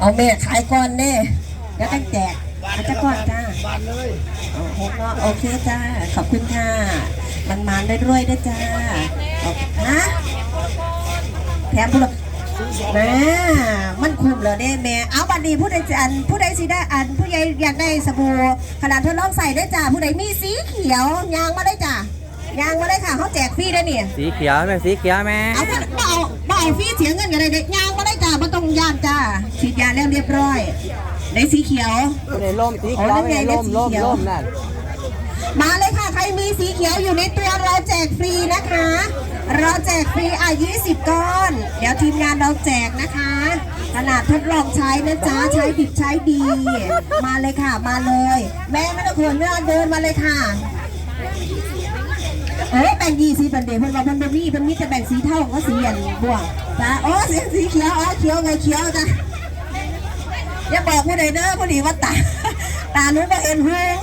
เอาแม่ขายก่อนเน่แล้วตั้งแจกอาจจะก่อนจ้าบานเลยโอ้โหเนาะโอเคจ้า ขอบคุณค่ะ มันมานได้รวยๆด้วยจ้าฮะแถมผู้ละแม่มันคุ้มเลยเด้แม่ เอาบัดนี้ผู้ใดจะอัน ผู้ใดสิได้อัน ผู้ใดอยากได้สบู่ขนาดทดลองใส่ได้จ้า ผู้ใดมีสีเขียวยางมาได้จ้า ยางมาได้ค่ะเขาแจกฟรีได้เนี่ย สีเขียวแม่สีเขียวแม่เอาค่ะบ่เอาบ่เอาฟรีเสียเงินกันเลยเด็กยางมาได้จ้าไม่ต้องยานจ้าฉีดยาแล้วเรียบร้อยได้สีเขียว ในร่มสีเขียวในร่มร่มร่มนั่นมาเลยค่ะใครมีสีเขียวอยู่ในตัวเราแจกฟรีนะคะเราแจกฟรีอะ20 ก้อน เดี๋ยวทีมงานเราแจกนะคะขนาดทดลองใช้นะจ๊ะใช้ดิบใช้ดี มาเลยค่ะ มาเลย แม่ไม่ต้องควรเนื้อเดินมาเลยค่ะ เอ้ยแบ่งยี่สีเป็นเด็กเพิ่นว่าเพิ่นบ่มีเพิ่นมีแต่แบ่งสีเท่าก็สีอันบ่วงจ้ะโอ้สีสีเขียวอ๋อเขียวไงเขียวจ้ะอย่าบอกผู้ใดเด้อผู้ดีว่าตาตาหนูบ่เห็นหง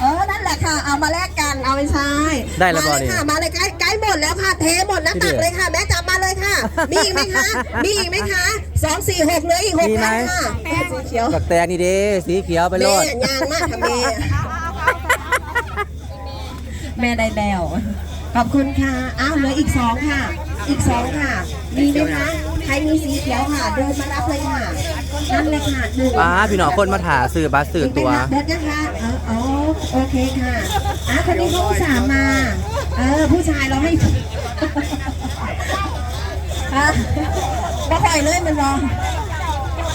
เออนั่นแหละค่ะ เอามาแลกกันเอาไปใช้ได้แล้วมาบ่เลยนี่ค่ะมาเลยใกล้ใกล้หมดแล้วค่ะเทหมดแล้วตักเลยค่ะแม่จับมาเลยค่ะ มีอีกไหมคะมีอีกไหมคะสองสี่หกเหลืออีกหกมีไหมพันค่ะสีเขียวกับแตงนี่เด้สีเขียวไปโลแม่ดยางมากค่ะแม่ แม่ได้แล้วขอบคุณค่ะ อ้าวเหลืออีกสองค่ะ อีกสองค่ะ มีไหมคะ ใครมีสีเขียวค่ะ เดินมารับเลยค่ะ นั่นเลยค่ะหนึ่งป้าพี่น้องคนมาถ่าซื้อบัสซื้อตัว เด็ดนะคะเอออ๋อโอเคค่ะอะคนนี้เขาอุตสามมา เออ ผู้ชายเราไม่ฮะบ่ปล่อยเลยมันรอ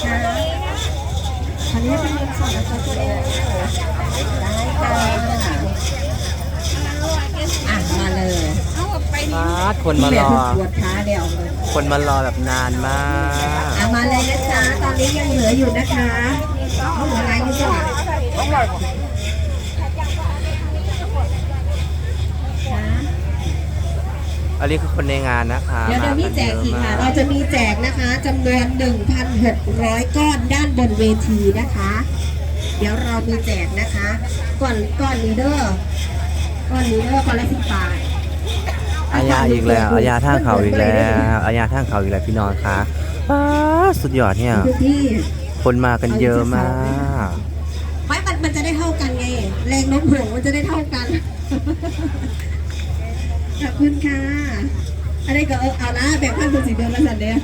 ค่ะคนนี้เป็นเงินสดนะคะตัวเองได้ค่ะ อะมาเลยป้าคนมารอ ปวดขาเดียวเลยคนมารอแบบนานมาก อะมาเลยนะจ๊ะตอนนี้ยังเหลืออยู่นะคะเอาเหลืออะไรนี่จ้ะค่ะอันนี้คือคนในงานนะคะเดี๋ยวเดี๋ยวมีแจกอีกค่ะ เราจะมีแจกนะคะจำนวน 1,600 ก้อนด้านบนเวทีนะคะ เดี๋ยวเรามีแจกนะคะ ก่อนก้อนนี้เด้อ ก้อนนี้เด้อก้อนละสิบบาทอาญาอีกแล้วอาญาทางเขาอีกแล้วอาญาทางเขาอีกแล้วพี่น้องคะป้าสุดยอดเนี่ยพื้นที่คนมากันเยอะมาก ไม่มันมันจะได้เท่ากันไง แรงโน้มถ่วงมันจะได้เท่ากัน ขอบคุณค่ะอันนี้ก็เออเอาละแบ่งพันเป็นสีเดือนละสันเดีย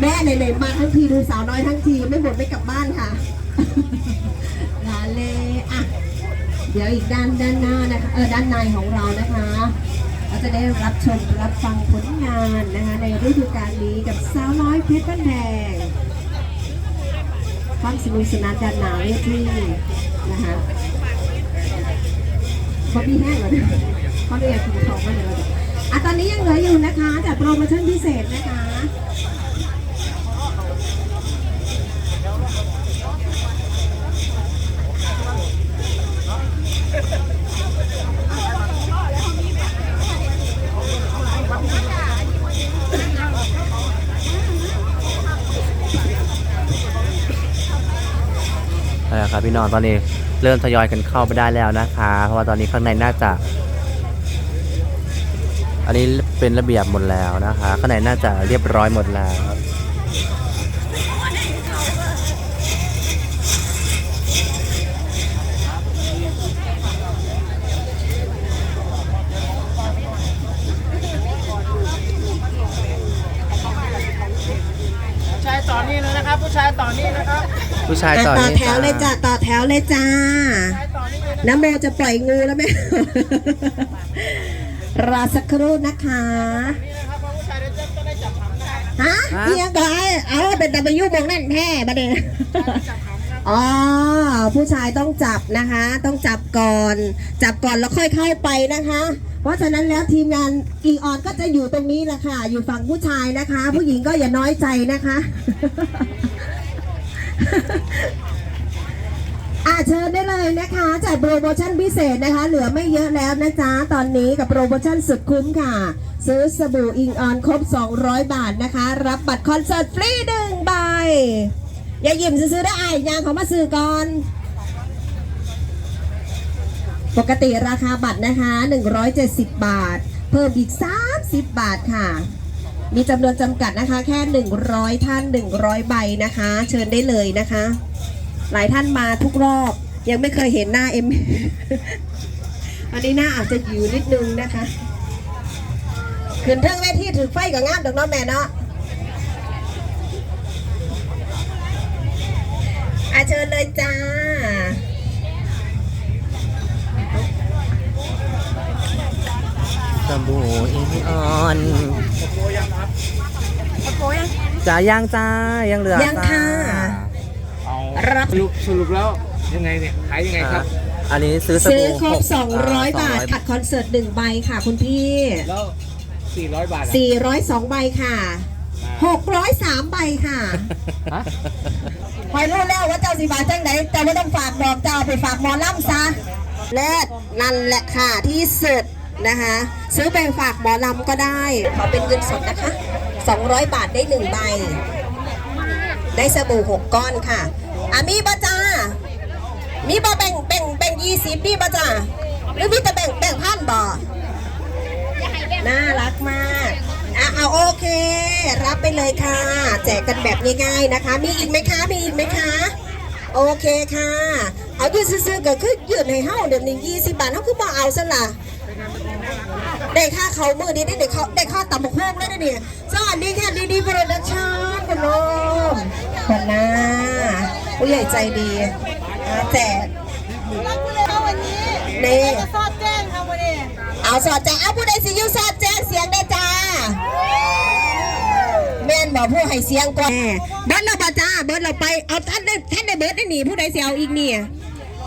แม่ไหนๆมาทั้งทีดูสาวน้อยทั้งทีไม่หมดไม่กลับบ้านค่ะลาเลอะ เดี๋ยวอีกด้านด้านหน้านะคะเออด้านในของเรานะคะ เราจะได้รับชมรับฟังผลงานนะคะในฤดูกาลนี้กับสาวน้อยเพชรบ้านแพงความสนุกสนานด้านหนาเวทีนะคะเขาพี่แห้งเหรอเขาไม่อยากกินของมาเลยอะตอนนี้ยังเหลืออยู่นะคะจากโปรโมชั่นพิเศษนะคะ เอาละครับพี่น้องตอนนี้เริ่มทยอยกันเข้าไปได้แล้วนะคะ เพราะว่าตอนนี้ข้างในน่าจะ อันนี้เป็นระเบียบหมดแล้วนะคะ ข้างในน่าจะเรียบร้อยหมดแล้ว ผู้ชายต่อ นี่เลยนะครับผู้ชายต่อนี่นะครับผู้ชายต่อต่อนี้แถวเลยจ้ะต่อแถวเลยจ้าน้ำโมจะปล่อยงูแล้วไหม รอสักครู่นะคะ ฮะ เพียงก็ไอ้เอาเป็นตะไปยุ่งมองนั่นแท้ประเด็นอ๋อ ผู้ชายต้องจับนะคะ ต้องจับก่อน จับก่อนแล้วค่อยเข้าไปนะคะ เพราะฉะนั้นแล้วทีมงานอีออนก็จะอยู่ตรงนี้แหละค่ะ อยู่ฝั่งผู้ชายนะคะ ผู้หญิงก็อย่าน้อยใจนะคะ อะเชิญได้เลยนะคะจัดโปรโมชั่นพิเศษนะคะ เหลือไม่เยอะแล้วนะจ๊ะ ตอนนี้กับโปรโมชั่นสุดคุ้มค่ะ ซื้อสบู่อิงออนครบ 200 บาทนะคะ รับบัตรคอนเสิร์ตฟรีหนึ่งใบ อย่าหยิมซื้อได้อะยางเขามาซื้อก่อน ปกติราคาบัตรนะคะ 170 บาท เพิ่มอีก 30 บาทค่ะมีจำนวนจำกัดนะคะ แค่ 100 ท่าน 100 ใบนะคะ เชิญได้เลยนะคะ หลายท่านมาทุกรอบ ยังไม่เคยเห็นหน้าเอ็มวันนี้หน้าอาจจะอยู่นิดนึงนะคะขึ้นเทิงเวทีถือไฟกับงามดอกเน้องแม่เนาะอาเชิญเลยจ้าสบู่อิงออนจ้ายังจ้ายังเหลือยังค่ะเอา รับสรุปสรุปแล้วยังไงเนี่ยขายยังไงครับ อันนี้ซื้อสซื้อบู่ครบ หก200 บาท200ขัดคอนเสิร์ต1ใบค่ะคุณพี่ แล้ว400บาทอะ402 ใบค่ะ 603 ใบค่ะฮะคอยรู้แล้วว่าเจ้าสีบาจังไหนเจ้าไม่ต้องฝากดอกเจ้าเอาไปฝากหมอลำซะเลิศนั่นแหละค่ะที่สุดนะคะ ซื้อไปฝากหมอลำก็ได้ ขอเป็นเงินสดนะคะ 200 บาทได้ 1 ใบ ได้สบู่6ก้อนค่ะ อะมีบ่จ้า มีบ่แบ่งแบ่งแบ่งยี่สิบมีบ่จ้า หรือมีแต่แบ่งแบ่งพันบ่น่ารักมากอะเอาโอเค รับไปเลยค่ะ แจกกันแบบง่ายๆนะคะ มีอีกไหมคะมีอีกไหมคะ โอเคค่ะ เอายืดซื้อๆก็คือยืดให้เฮาเดี๋ยวนี้ยี่สิบบาทเฮาคือบ่เอาซะล่ะได้ค่าเขามือดีได้ได้เขาได้ค่าต่ำบกหุ่งได้เนี่ยสวัสดีค่ะดีดีโปรดักชั่นคุณน้องคนหน้า ผู้ใหญ่ใจดีมาแจกรับผู้เลยค่ะวันนี้นี่จะซอดแจ้งค่ะวันนี้ เอาสอดแจ้งเอาผู้ใดสิอยูสอดแจ้งเสียงได้จ้าแม่นบอกผู้ให้เสียงก่อนเบิร์ดเราบ่จ้าเบิร์ดเราไปเอาท่านได้ท่านได้เบิร์ดได้หนีผู้ใดเสียเอาอีกเนี่ย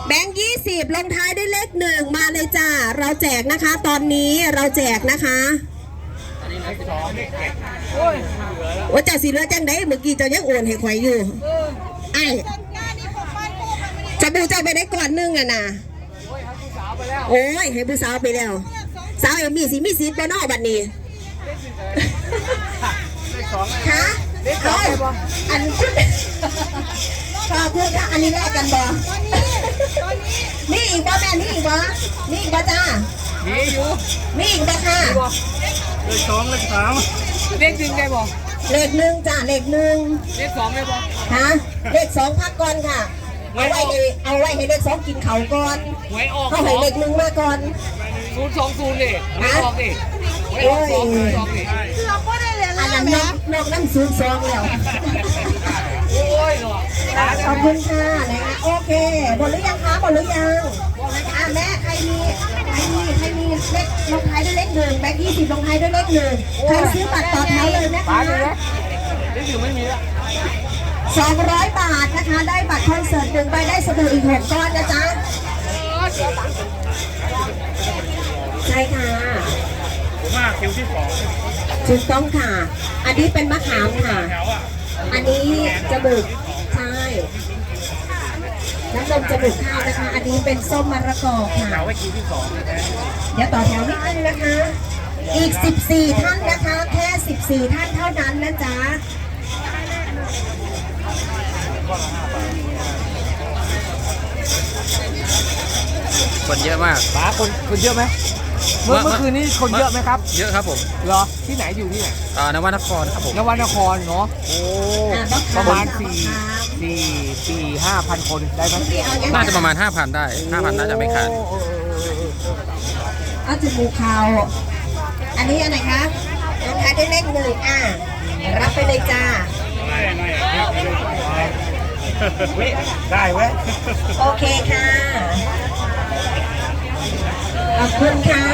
แบงค์ยี่สิบลงท้ายด้วยเลขหนึ่งมาเลยจ้าเราแจกนะคะ ตอนนี้เราแจกนะคะว่าจะสิเหลือจังไดเมื่อกี้เจะยังโอนให้ข่อยอยู่ ไอ้จะบูเจ้าไปได้ก่อนนึงอะนะโอ้ยให้ผู้สาวไปแล้ว สาวเอ็มมีสิมีสิทธิ์บ่เนอกบัดนี้ฮะเฮ้ยอันคุณขอบคุณค่ะอันนี้แลกกันบ่ตอนนี้มีอีกบ่แม่มีอีกบ่มีอีกบ่จ้ามีอยู่มีอีกบ่ค่ะเลขสองเลขสามเลขหนึ่งได้บ่ เลขหนึ่งจ้าเลขหนึ่งเลขสองได้บ่ฮะเลขสองพักก่อนค่ะเอาไว้ให้เอาไว้ให้เลขสองกินเขาวก่อนหวยออกเขาสให้องเลขหนึ่งมาก่อนศูนย์สองศูนย์ดิหวยออกดิหวยออกสองศูนย์สองดิคือเราก็ได้เรียนอัแล้นวนั้นนแม่กนกน้ำศูนย์สองแล้วโอ้ยหรอขอบคุณค่ะนะคะโอเคหมดหรือยังคะหมดหรือยังอะแม่ใครมี ใครมีใครมีเลขลงท้ายด้วยเลขหนึ่งแบงค์ยี่สิบลงท้ายด้วยเลขหนึ่งใครซื้อบัตรต่อแถวเลยนะป้าคะดูนะเลขหนึ่งไม่มีละสองร้อยบาทนะคะ ได้บัตรคอนเสิร์ตหนึ่งใบได้สบู่อีกหกก้อนนะจ๊ะใช่ค่ะผมว่าคิวที่สองถูกต้องค่ะ อันนี้เป็นมะขามค่ะแถวอะอันนี้จมูกใช่ น้ำนมจมูกข้าวนะคะ อันนี้เป็นส้มมะระกอค่ะแถวไว้คิวที่สองเลยนะเดี๋ยวต่อแถวนิดนึงนะคะ อีก 14 ท่านนะคะ แค่ 14 ท่านเท่านั้นนะจ๊ะ คนเยอะมากป้าคนคนเยอะไหมเมื่อ เมื่อคืนนี้คนเยอะไหมครับเยอะครับผมเหรอที่ไหนอยู่ที่ไหนอ่านวนครครับผมนวนครเนาะโอ้อะบักปขามระมาณบักสี่ขาม สี่สี่ห้าพันคนได้ไหมพี่เอายังไงน่าจะประมาณ 5,000 ได้ 5,000 น่าจะไม่ขาด โอ้โอ้โอ้โอ้โอ้เอาจมูกเขาอันนี้อันไหนคะลงท้ายด้วยเลขหนึ่งอะรับไปเลยจ้า ได้เว้ย โอเคค่ะ ขอบคุณค่ะ